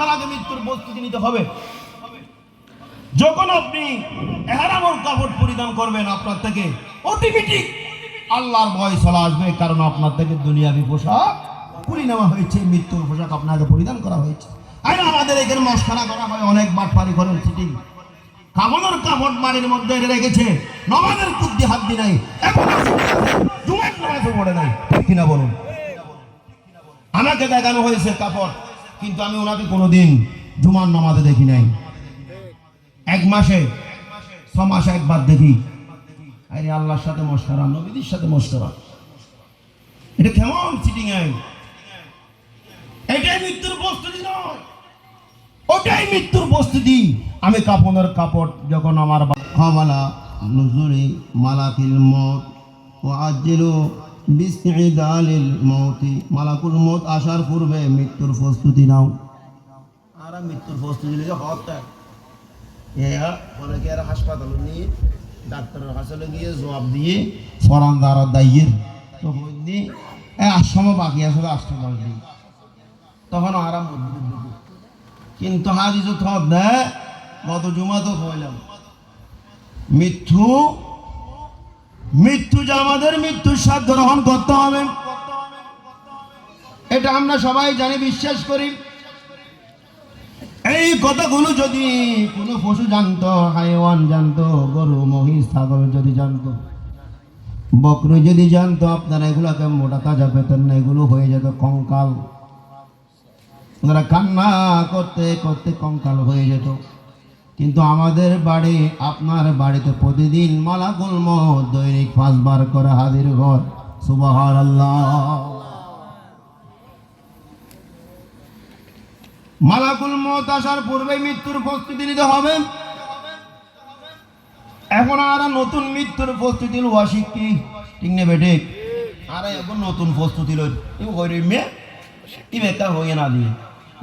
মাসের আগে মৃত্যুর প্রস্তুতি নিতে হবে। যখন আপনি এহারামর কাপড় পরিধান করবেন আপনার থেকে অটোমেটিক আল্লাহর ভয় চলে আসবে, কারণ আপনার থেকে দুনিয়াবি পোশাক পুরি নেওয়া হয়েছে, মৃত্যুর পোশাক আপনাকে পরিধান করা হয়েছে। আর আমাদের এখানে মস্কারা করা হয়, অনেক বাটপারি করেন সিটিং কামনের কাপড় বাড়ির মধ্যে রেখেছে, নমাজের কুদ্দি হাত দি নাই, এখন নামাজও পড়ে নাই কিনা বলুন? আমাকে দেখানো হয়েছে কাপড়। কিন্তু আমি ওনাকে কোনোদিন জুমার নামাজে দেখি নাই। এক মাসে, ছ মাসে একবার দেখি। আরে আল্লাহর সাথে মস্করা নবীদের সাথে মস্করা এটা কেমন চিটিং আই? এটাই মৃত্যুর প্রস্তুতি নয়। ওটাই মৃত্যুর প্রস্তুতি। আমি কাপনের কাপড় যখন আমার নুজুরি মালাকিল মত ও বিস্তিদালিল মৌতি মালাকুল মত আসার পূর্বে মৃত্যুর প্রস্তুতি নাও। আর মৃত্যুর প্রস্তুতি নিয়ে হত্যা। অনেকে আর হাসপাতাল নিয়ে ডাক্তারের কাছে গিয়ে জবাব দিয়ে ফরান দ্বারা দাইয়ের তো বললি এ আশ্রম বাকি আসলে আসতে পারবি তখন আরাম কিন্তু হাজি তো দেয়, গত জুমা তো হইলাম মৃত্যু মৃত্যু যে আমাদের মৃত্যুর স্বাদ গ্রহণ করতে হবে। এটা আমরা সবাই জানি, বিশ্বাস করি। এই কথাগুলো যদি কোনো পশু জানতো, হাইওয়ান জানতো, গরু, মহিষ, ছাগল যদি জানতো, বকরি যদি জানতো, আপনারা এগুলাকে মোটা তাজা পেতেন না, এগুলো হয়ে যেত কঙ্কাল। ওনারা কান্না করতে করতে কঙ্কাল হয়ে যেত। কিন্তু আমাদের বাড়ি, আপনার বাড়িতে প্রতিদিন মালাকুল মত দৈনিক পাঁচবার করে হাজির ঘর। সুবাহ আল্লাহ মালাকুল মত আসার পূর্বে মৃত্যুর প্রস্তুতি নিতে হবে। এখন আর নতুন মৃত্যুর প্রস্তুতি লওয়া শিখি ঠিক নেবে ঠিক। আর, এখন নতুন প্রস্তুতি লই। ইব একটা হয়ে না দিয়ে।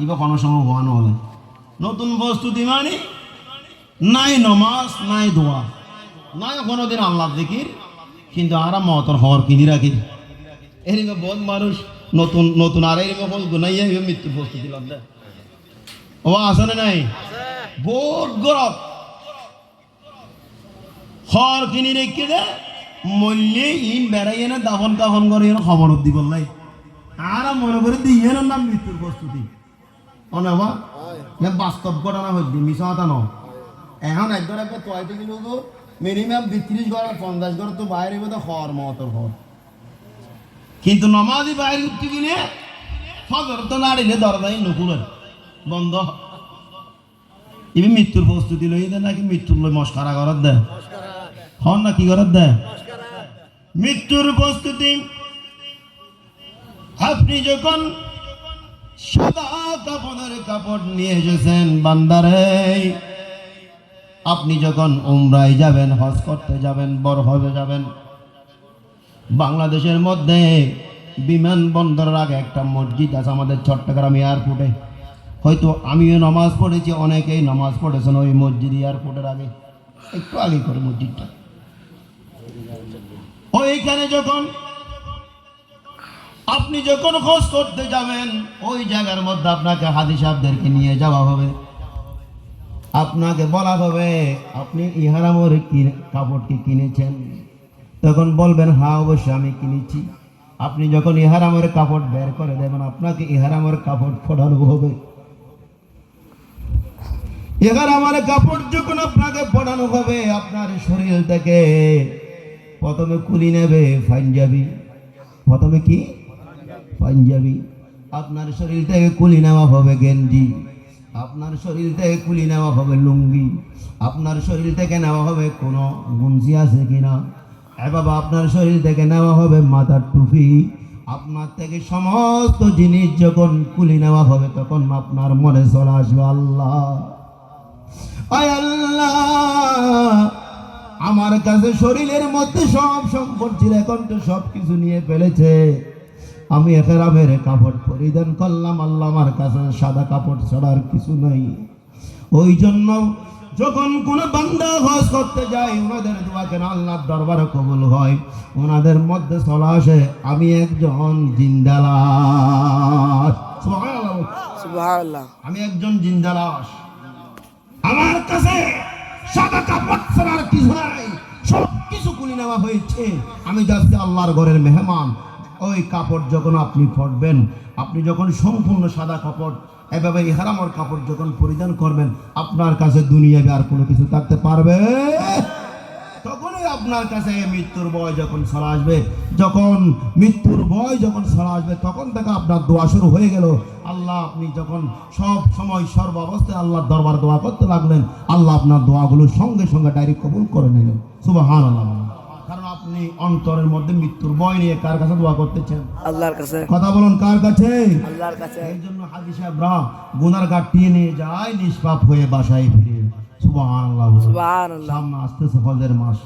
ইব কোনো সময় হওয়া হবে নতুন প্রস্তুতি মানে? নাই নমাজ, নাই দোয়া। নাই কোনোদিন আল্লাহ দিকির কিন্তু আরা মতর হওয়ার কিনি রাখি এরকম বহুত মানুষ, নতুন নতুন আর এরকম গুনাইয়া মৃত্যুর প্রস্তুতি লাভ দেয় ও আসনে নাই? বহুত গরম খড় কিনি রেখে দে? মল্লে ইন বেড়াই না দাফন কাফন করে এর খবর দি বললাই। আর মনে করে দিয়ে না নাম মৃত্যুর প্রস্তুতি। অনাবা বাস্তব ঘটনা হচ্ছে মিশা কথা এখন একবার একবার তয়তে গেল তো মিনিমাম বিত্রিশ ঘর পঞ্চাশ ঘর তো বাইরে বোধ খড় মতর খড় কিন্তু নমাজি বাইরে উঠতে গেলে ফজর তো নাড়িলে দরদাই নুকুলেন বন্ধ। ইবি মৃত্যুর প্রস্তুতি লই দেয় নাকি মৃত্যুর লই মস্কারা করার দেয় হন না কি করার দেয় মৃত্যুর প্রস্তুতি। আপনি যখন সাদা কাপড়ের কাপড় নিয়ে এসেছেন বান্দারে আপনি যখন উমরায় যাবেন, হজ করতে যাবেন বড় হবে যাবেন, বাংলাদেশের মধ্যে বিমানবন্দরের আগে একটা মসজিদ আছে আমাদের চট্টগ্রাম এয়ারপোর্টে। হয়তো আমিও নামাজ পড়েছি, অনেকেই নামাজ পড়েছেন ওই মসজিদ এয়ারপোর্টের আগে। একটু আগে করে মসজিদটা। ওইখানে যখন আপনি যখন খোঁজ করতে যাবেন, ওই জায়গার মধ্যে আপনাকে হাদি সাহেবদেরকে নিয়ে যাওয়া হবে। আপনাকে বলা হবে, আপনি ইহারামর কি কাপড়টি কিনেছেন? তখন বলবেন হ্যাঁ অবশ্যই আমি কিনেছি। আপনি যখন ইহারামের কাপড় বের করে দেবেন, আপনাকে ইহারামের কাপড় ফোটানো হবে। এবার আমার কাপড় যখন আপনাকে পড়ানো হবে, আপনার শরীর থেকে প্রথমে কুলি নেবে পাঞ্জাবি। প্রথমে কি? পাঞ্জাবি। আপনার শরীর থেকে কুলি নেওয়া হবে গেঞ্জি। আপনার শরীর থেকে কুলি নেওয়া হবে লুঙ্গি। আপনার শরীর থেকে নেওয়া হবে কোনো গুঞ্জি আছে কিনা এ বাবা, আপনার শরীর থেকে নেওয়া হবে মাথার টুপি। আপনার থেকে সমস্ত জিনিস যখন কুলি নেওয়া হবে তখন আপনার মনে চলে আসবে আল্লাহ। আল্লাহ! আমার কাছে শরীরের মধ্যে সব সম্পদ ছিল এখন তো সব কিছু নিয়ে ফেলেছে। আমি একেরামের কাপড় পরিধান করলাম আল্লাহ আমার কাছে সাদা কাপড় ছাড়ার কিছু নাই। ওই জন্য যখন কোন বান্দা হজ করতে যায় ওনাদের দোয়া কেন আল্লাহর দরবারে কবুল হয়। ওনাদের মধ্যে চলে আসে আমি একজন জিন্দালা সুবহানাল্লাহ। সুবহানাল্লাহ। আমি একজন জিন্দালাস আমার কাছে সাদা কাপড় ছাড়া আর কিছু নাই সব কিছু কুলি নেওয়া হয়েছে। আমি যাচ্ছি আল্লাহর ঘরের মেহমান। ওই কাপড় যখন আপনি পরবেন আপনি যখন সম্পূর্ণ সাদা কাপড়, এভাবে ইহারামর কাপড় যখন পরিধান করবেন, আপনার কাছে দুনিয়াবে আর কোনো কিছু থাকতে পারবে? তখনই আপনার কাছে মৃত্যুর ভয় যখন ছড়া আসবে, যখন মৃত্যুর ভয় যখন ছড়া আসবে, তখন থেকে আপনার দোয়া শুরু হয়ে গেল। আল্লাহ, আপনি যখন সব সময় সর্ব অবস্থায় আল্লাহর দরবার দোয়া করতে লাগলেন, আল্লাহ আপনার দোয়াগুলো সঙ্গে সঙ্গে ডাইরেক্ট কবুল করে নিলেন। সুবাহান আল্লাহ কারণ আপনি অন্তরের মধ্যে মৃত্যুর ভয় নিয়ে কার কাছে দোয়া করতেছেন আল্লাহর কাছে। কথা বলুন কার কাছে? আল্লাহর কাছে। এই জন্য হাজি সাহেবরা গুনার গাটিয়ে নিয়ে যায় নিষ্পাপ হয়ে বাসায় ফিরে। সুবাহ আল্লাহ সুবহানাল্লাহ। সামনে আসতেছে ফলের মাস।